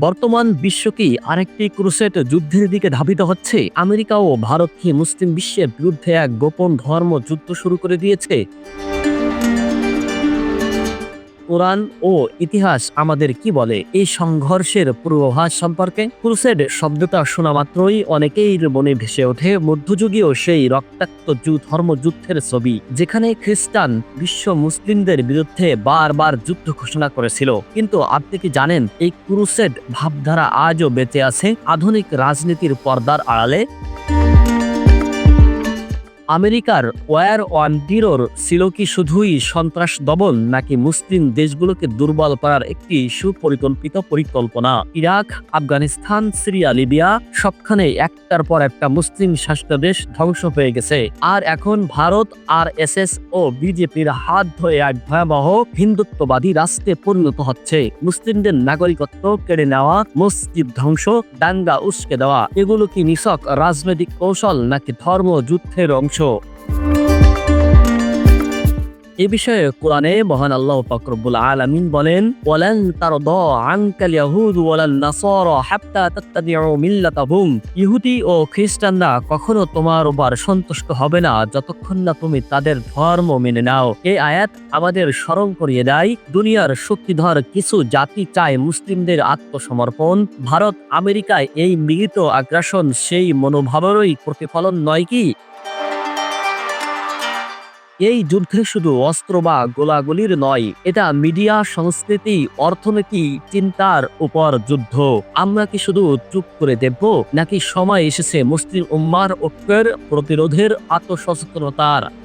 বর্তমান বিশ্ব কি আরেকটি ক্রুসেট যুদ্ধের দিকে ধাবিত হচ্ছে? আমেরিকা ও ভারত কি মুসলিম বিশ্বের বিরুদ্ধে এক গোপন ধর্ম যুদ্ধ শুরু করে দিয়েছে? কোরআন ও ইতিহাস আমাদের কি বলে? এই সংঘর্ষের পূর্বাভাস সম্পর্কে ক্রুসেড শব্দটা শোনা মাত্রই অনেকেই মনে ভেসে ওঠে। মধ্যযুগীয় সেই রক্তাক্ত ধর্মযুদ্ধের ছবি, যেখানে খ্রিস্টান বিশ্ব মুসলিমদের বিরুদ্ধে বারবার যুদ্ধ ঘোষণা করেছিল। কিন্তু আপনি কি জানেন, এই ক্রুসেড ভাবধারা আজও বেঁচে আছে? আধুনিক রাজনীতির পর্দার আড়ালে আমেরিকার ওয়ার ওয়ান টিরোর ছিল কি শুধুই সন্ত্রাস দমন নাকি মুসলিম দেশগুলোকে দুর্বল করার একটি সুপরিকল্পিত পরিকল্পনা? ইরাক, আফগানিস্তান, সিরিয়া, লিবিয়া সবখানে একটার পর একটা মুসলিম শাসিত দেশ ধ্বংস হয়ে গেছে। আর এখন ভারত আর এস এস ও বিজেপির হাত ধরে এক ভয়াবহ হিন্দুত্ববাদী রাষ্ট্রে পরিণত হচ্ছে। মুসলিমদের নাগরিকত্ব কেড়ে নেওয়া, মসজিদ ধ্বংস, দাঙ্গা উস্কে দেওয়া, এগুলো কি নিছক রাজনৈতিক কৌশল নাকি ধর্ম যুদ্ধের অংশ? এ বিষয়ে কোরআনে মহান আল্লাহ ফাকরুল আলামিন বলেন, ওয়ালান তারদা আনকাল ইয়াহুদ ওয়ালান নাসারা হাত্তা তাত্তাবিউ মিল্লাতাহুম। ইহুদি ও খ্রিস্টানরা কখনো তোমার উপর সন্তুষ্ট হবে না যতক্ষণ না তুমি তাদের ধর্ম মেনে নাও। এই আয়াত আমাদের স্মরণ করিয়ে দেয়, দুনিয়ার শক্তিধর কিছু জাতি চায় মুসলিমদের আত্মসমর্পণ। ভারত, আমেরিকায় এই মিলিত আগ্রাসন সেই মনোভাবেরই প্রতিফলন নয় কি? এই যুদ্ধে শুধু অস্ত্র বা গোলাগুলির নয়, এটা মিডিয়া, সংস্কৃতি, অর্থনীতি, চিন্তার উপর যুদ্ধ। আমরা কি শুধু চুপ করে দেখব, নাকি সময় এসেছে মুসলিম উম্মার ঐক্যের প্রতিরোধের আত্মসচেতনতার?